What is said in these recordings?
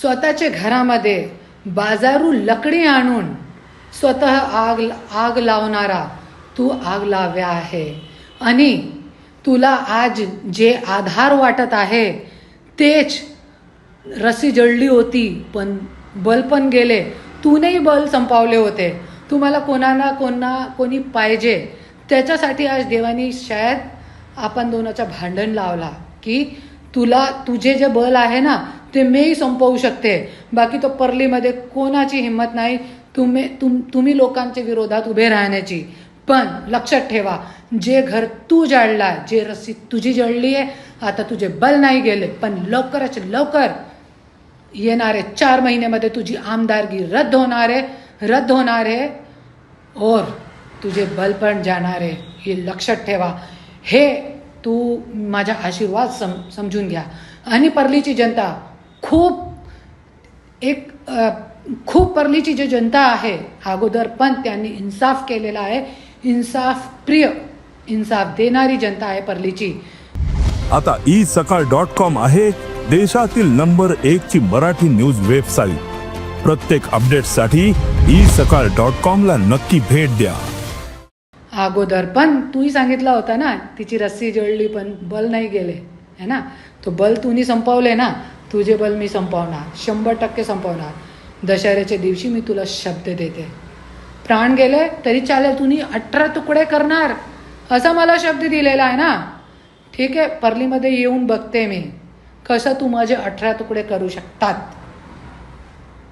स्वतःच्या घरामध्ये बाजारू लकडी आणून स्वतः आग आग लावणारा तू आग लाव्या आहे. आणि तुला आज जे आधार वाटत आहे तेच रस्सी जळली होती पण बल पण गेले. तूनेही बल संपावले होते. तुम्हाला कोणाला कोणा कोणी पाहिजे त्याच्यासाठी आज देवानी शायद आपण दोनाचं भांडण लावला की तुला तुझे जे बल आहे ना ते मीही संपवू शकते. बाकी तो परलीमध्ये कोणाची हिंमत नाही तुम्ही तुम तुम्ही लोकांच्या विरोधात उभे राहण्याची. पण लक्षात ठेवा जे घर तू जाळला जे रस्सी तुझी जळली आहे आता तुझे बल नाही गेले. पण लवकरच लवकर येणारे चार महिन्यामध्ये तुझी आमदारगी रद्द होणार आहे रद्द होणार आहे और तुझे बल पण जाणार आहे हे लक्षात ठेवा. हे तू माझा आशीर्वाद सम समजून घ्या. आणि परलीची जनता खूप एक खूप परलीची जी जनता आहे अगोदर पण त्यांनी इन्साफ केलेला आहे. इन्साफ प्रिय इन्साफ देणारी जनता आहे परलीची. आता ई सकाळ डॉट कॉम आहे देशातील नंबर एक ची मराठी न्यूज वेबसाईट. प्रत्येक अपडेटसाठी ई सकाळ डॉट कॉम ला नक्की भेट द्या. अगोदर पण तूही सांगितला होता ना तिची रस्सी जळली पण बल नाही गेले है ना? तो बल तुम्ही संपवले ना तुझे बल मी संपवणार. शंभर टक्के संपवणार. दशहऱ्याच्या दिवशी मी तुला शब्द देते. प्राण गेले तरी चालेल तुम्ही अठरा तुकडे करणार. असा मला शब्द दिलेला आहे ना? ठीक आहे परलीमध्ये येऊन बघते मी. कसं तू माझे अठरा तुकडे करू शकतात?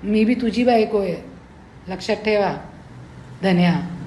मी बी तुझी बायको आहे. लक्षात ठेवा. धन्या.